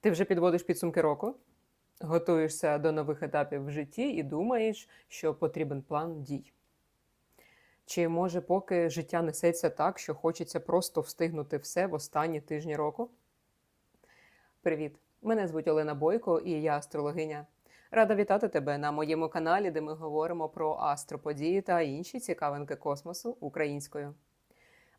Ти вже підводиш підсумки року, готуєшся до нових етапів в житті і думаєш, що потрібен план дій. Чи може, поки життя несеться так, що хочеться просто встигнути все в останні тижні року? Привіт! Мене звуть Олена Бойко і я астрологиня. Рада вітати тебе на моєму каналі, де ми говоримо про астроподії та інші цікавинки космосу українською.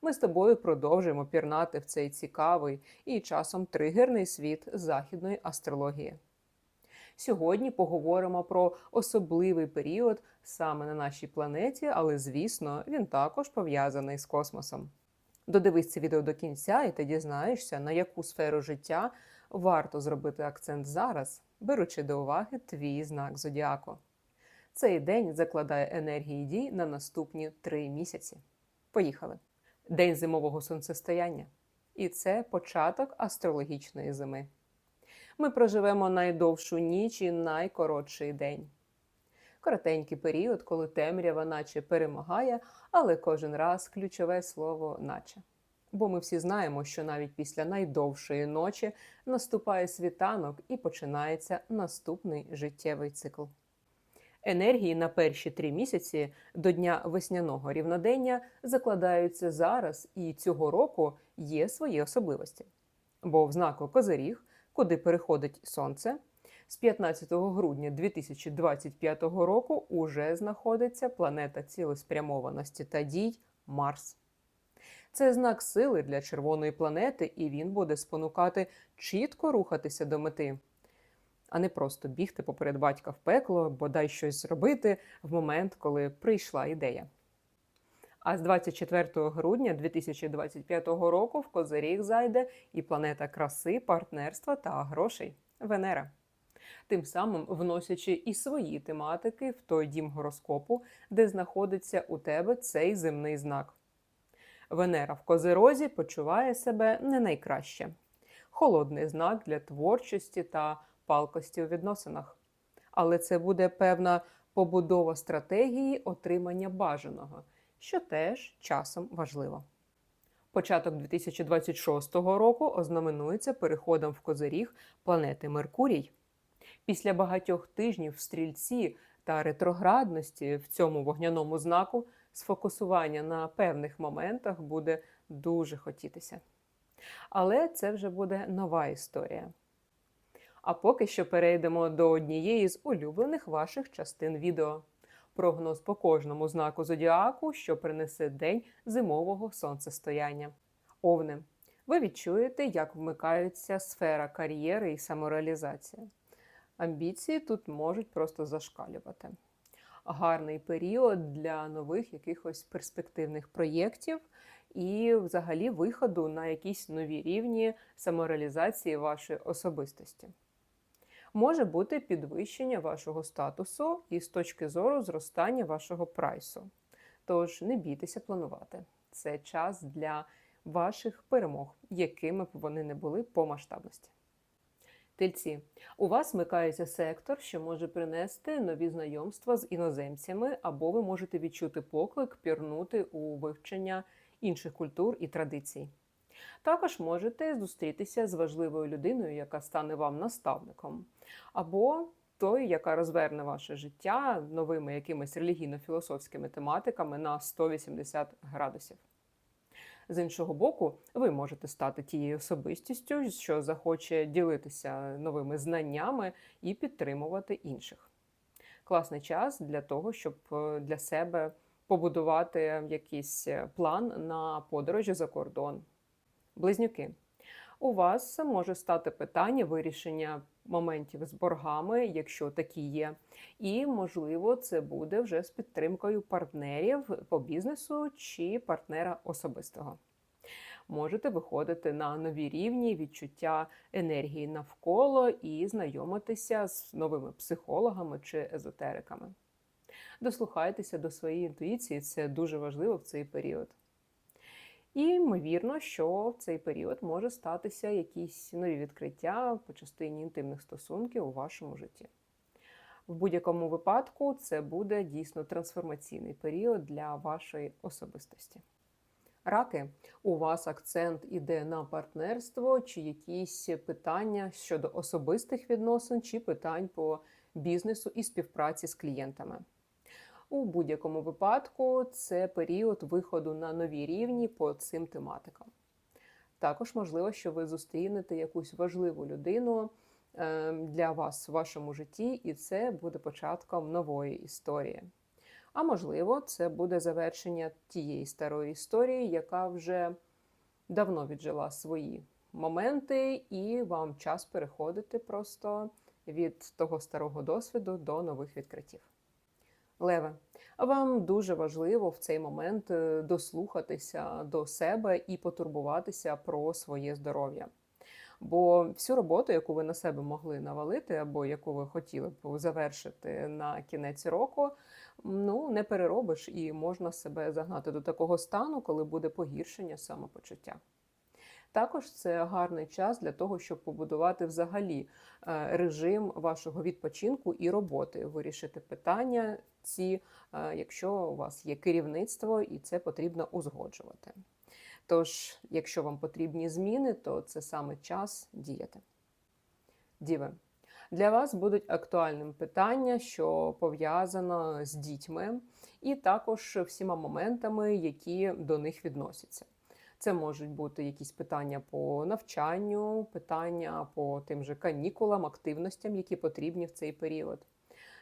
Ми з тобою продовжуємо пірнати в цей цікавий і часом тригерний світ західної астрології. Сьогодні поговоримо про особливий період саме на нашій планеті, але звісно, він також пов'язаний з космосом. Додивись це відео до кінця, і ти дізнаєшся, на яку сферу життя варто зробити акцент зараз, беручи до уваги твій знак зодіаку. Цей день закладає енергії дій на наступні три місяці. Поїхали! День зимового сонцестояння. І це початок астрологічної зими. Ми проживемо найдовшу ніч і найкоротший день. Коротенький період, коли темрява наче перемагає, але кожен раз ключове слово наче. Бо ми всі знаємо, що навіть після найдовшої ночі наступає світанок і починається наступний життєвий цикл. Енергії на перші три місяці до дня весняного рівнодення закладаються зараз, і цього року є свої особливості. Бо в знаку Козиріг, куди переходить сонце, з 15 грудня 2025 року уже знаходиться планета цілеспрямованості та дій Марс. Це знак сили для червоної планети, і він буде спонукати чітко рухатися до мети, а не просто бігти поперед батька в пекло, бодай щось зробити в момент, коли прийшла ідея. А з 24 грудня 2025 року в Козиріг зайде і планета краси, партнерства та грошей Венера. Тим самим вносячи і свої тематики в той дім гороскопу, де знаходиться у тебе цей земний знак. Венера в Козирозі почуває себе не найкраще. Холодний знак для творчості та палкості у відносинах. Але це буде певна побудова стратегії отримання бажаного, що теж часом важливо. Початок 2026 року ознаменується переходом в Козиріг планети Меркурій. Після багатьох тижнів в стрільці та ретроградності в цьому вогняному знаку сфокусування на певних моментах буде дуже хотітися. Але це вже буде нова історія. А поки що перейдемо до однієї з улюблених ваших частин відео. Прогноз по кожному знаку зодіаку, що принесе день зимового сонцестояння. Овни. Ви відчуєте, як вмикається сфера кар'єри і самореалізація. Амбіції тут можуть просто зашкалювати. Гарний період для нових якихось перспективних проєктів і, взагалі, виходу на якісь нові рівні самореалізації вашої особистості. Може бути підвищення вашого статусу і з точки зору зростання вашого прайсу. Тож не бійтеся планувати. Це час для ваших перемог, якими б вони не були по масштабності. Тельці, у вас вмикається сектор, що може принести нові знайомства з іноземцями, або ви можете відчути поклик пірнути у вивчення інших культур і традицій. Також можете зустрітися з важливою людиною, яка стане вам наставником, або тою, яка розверне ваше життя новими якимись релігійно-філософськими тематиками на 180 градусів. З іншого боку, ви можете стати тією особистістю, що захоче ділитися новими знаннями і підтримувати інших. Класний час для того, щоб е, для себе побудувати якийсь план на подорожі за кордон. Близнюки. У вас може стати питання вирішення моментів з боргами, якщо такі є. І, можливо, це буде вже з підтримкою партнерів по бізнесу чи партнера особистого. Можете виходити на нові рівні відчуття енергії навколо і знайомитися з новими психологами чи езотериками. Дослухайтеся до своєї інтуїції, це дуже важливо в цей період. І ймовірно, що в цей період може статися якісь нові відкриття по частині інтимних стосунків у вашому житті. В будь-якому випадку це буде дійсно трансформаційний період для вашої особистості. Раки, у вас акцент іде на партнерство, чи якісь питання щодо особистих відносин, чи питань по бізнесу і співпраці з клієнтами. У будь-якому випадку це період виходу на нові рівні по цим тематикам. Також можливо, що ви зустрінете якусь важливу людину е, для вас в вашому житті, і це буде початком нової історії. А можливо, це буде завершення тієї старої історії, яка вже давно віджила свої моменти, і вам час переходити просто від того старого досвіду до нових відкриттів. Леве, вам дуже важливо в цей момент е, дослухатися до себе і потурбуватися про своє здоров'я. Бо всю роботу, яку ви на себе могли навалити, або яку ви хотіли б завершити на кінець року, ну не переробиш і можна себе загнати до такого стану, коли буде погіршення самопочуття. Також це гарний час для того, щоб побудувати взагалі е, режим вашого відпочинку і роботи, вирішити питання ці, е, якщо у вас є керівництво, і це потрібно узгоджувати. Тож, якщо вам потрібні зміни, то це саме час діяти. Діви. Для вас будуть актуальним питання, що пов'язано з дітьми, і також всіма моментами, які до них відносяться. Це можуть бути якісь питання по навчанню, питання по тим же канікулам, активностям, які потрібні в цей період.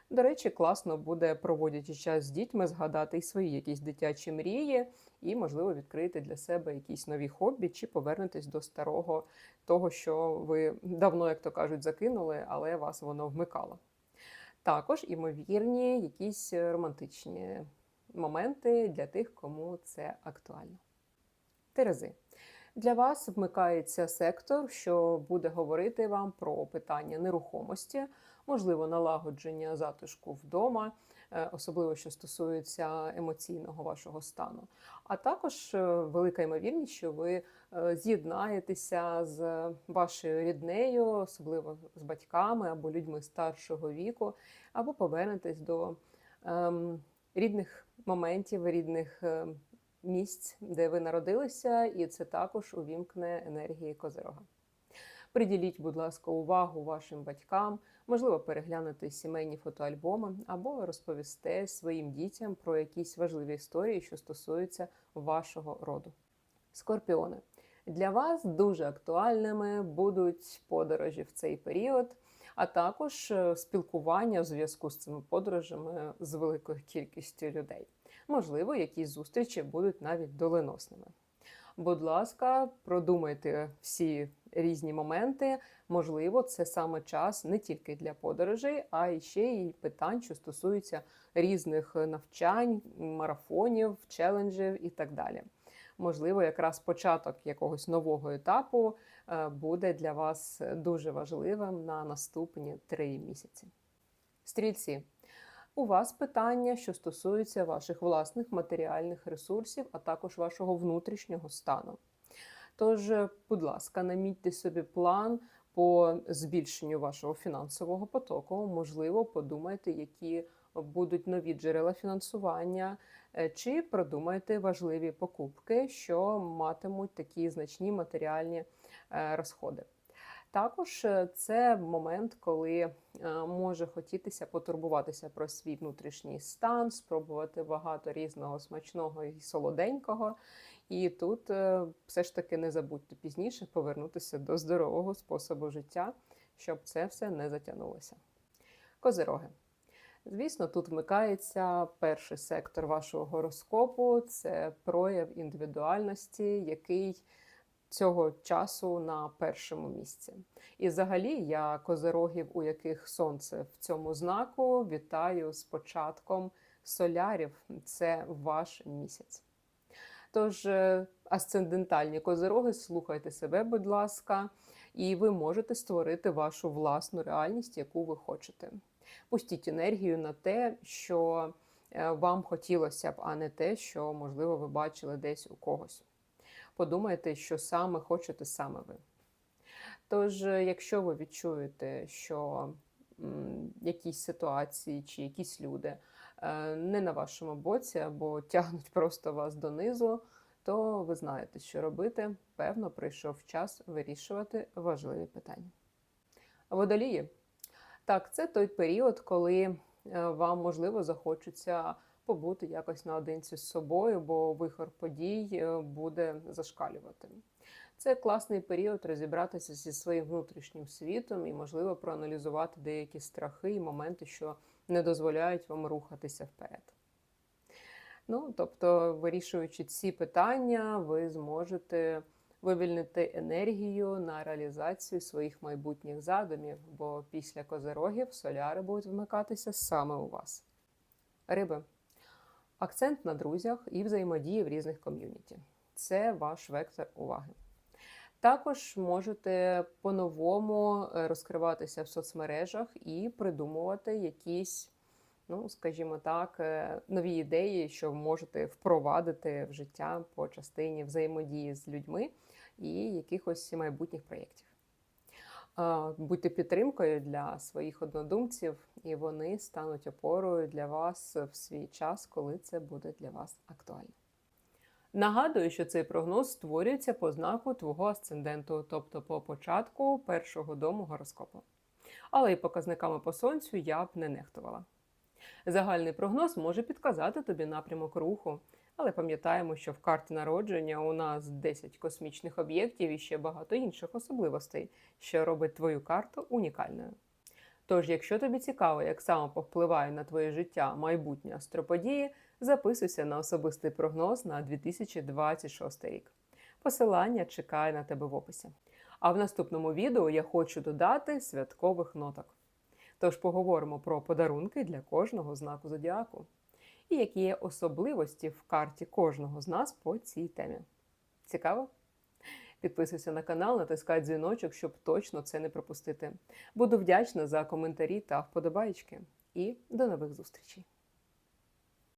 До речі, класно буде, проводячи час з дітьми, згадати й свої якісь дитячі мрії, і, можливо, відкрити для себе якісь нові хобі, чи повернутись до старого, того, що ви давно, як то кажуть, закинули, але вас воно вмикало. Також, імовірні, якісь романтичні моменти для тих, кому це актуально. Терези. Для вас вмикається сектор, що буде говорити вам про питання нерухомості, можливо, налагодження затишку вдома, е, особливо що стосується емоційного вашого стану. А також е, велика ймовірність, що ви е, з'єднаєтеся з вашою ріднею, особливо з батьками або людьми старшого віку, або повернетесь до ем, рідних моментів, рідних ем, місць, де ви народилися, і це також увімкне енергії Козирога. Приділіть, будь ласка, увагу вашим батькам, можливо, переглянути сімейні фотоальбоми або розповісти своїм дітям про якісь важливі історії, що стосуються вашого роду. Скорпіони. Для вас дуже актуальними будуть подорожі в цей період, а також е, спілкування у зв'язку з цими подорожами з великою кількістю людей. Можливо, якісь зустрічі будуть навіть доленосними. Будь ласка, продумайте всі різні моменти. Можливо, це саме час не тільки для подорожей, а ще й питань, що стосуються різних навчань, марафонів, челенджів і так далі. Можливо, якраз початок якогось нового етапу е, буде для вас дуже важливим на наступні три місяці. Стрільці. У вас питання, що стосуються ваших власних матеріальних ресурсів, а також вашого внутрішнього стану. Тож, будь ласка, намітьте собі план по збільшенню вашого фінансового потоку. Можливо, подумайте, які будуть нові джерела фінансування, е, чи продумайте важливі покупки, що матимуть такі значні матеріальні е, розходи. Також е, це момент, коли е, може хотітися потурбуватися про свій внутрішній стан, спробувати багато різного смачного і солоденького. І тут е, все ж таки не забудьте пізніше повернутися до здорового способу життя, щоб це все не затягнулося. Козироги. Звісно, тут вмикається перший сектор вашого гороскопу це прояв індивідуальності, який цього часу на першому місці. І взагалі я козерогів, у яких сонце в цьому знаку, вітаю з початком солярів. Це ваш місяць. Тож, е, асцендентальні козероги, слухайте себе, будь ласка, і ви можете створити вашу власну реальність, яку ви хочете. Пустіть енергію на те, що е, вам хотілося б, а не те, що, можливо, ви бачили десь у когось подумайте, що саме хочете саме ви. Тож, е, якщо ви відчуєте, що якісь ситуації чи якісь люди е, не на вашому боці або тягнуть просто вас донизу, то ви знаєте, що робити. Певно, прийшов час вирішувати важливі питання. Водолії. Так, це той період, коли е, вам можливо захочеться побути якось наодинці з собою, бо вихор подій е, буде зашкалювати. Це класний період розібратися зі своїм внутрішнім світом і, можливо, проаналізувати деякі страхи і моменти, що не дозволяють вам рухатися вперед. Ну, тобто, вирішуючи ці питання, ви зможете вивільнити енергію на реалізацію своїх майбутніх задумів, бо після козерогів соляри будуть вмикатися саме у вас. Риби. Акцент на друзях і взаємодії в різних ком'юніті. Це ваш вектор уваги. Також можете по-новому е, розкриватися в соцмережах і придумувати якісь, ну, скажімо так, е, нові ідеї, що можете впровадити в життя по частині взаємодії з людьми і якихось майбутніх проєктів. Будьте підтримкою для своїх однодумців, і вони стануть опорою для вас в свій час, коли це буде для вас актуально. Нагадую, що цей прогноз створюється по знаку твого асценденту, тобто по початку першого дому гороскопу. Але і показниками по сонцю я б не нехтувала. Загальний прогноз може підказати тобі напрямок руху, але пам'ятаємо, що в карті народження у нас 10 космічних об'єктів і ще багато інших особливостей, що робить твою карту унікальною. Тож, якщо тобі цікаво, як саме повпливає на твоє життя майбутні астроподії, записуйся на особистий прогноз на 2026 рік. Посилання чекає на тебе в описі. А в наступному відео я хочу додати святкових ноток. Тож поговоримо про подарунки для кожного знаку зодіаку і які є особливості в карті кожного з нас по цій темі. Цікаво? Підписуйся на канал, натискай дзвіночок, щоб точно це не пропустити. Буду вдячна за коментарі та вподобайки. І до нових зустрічей!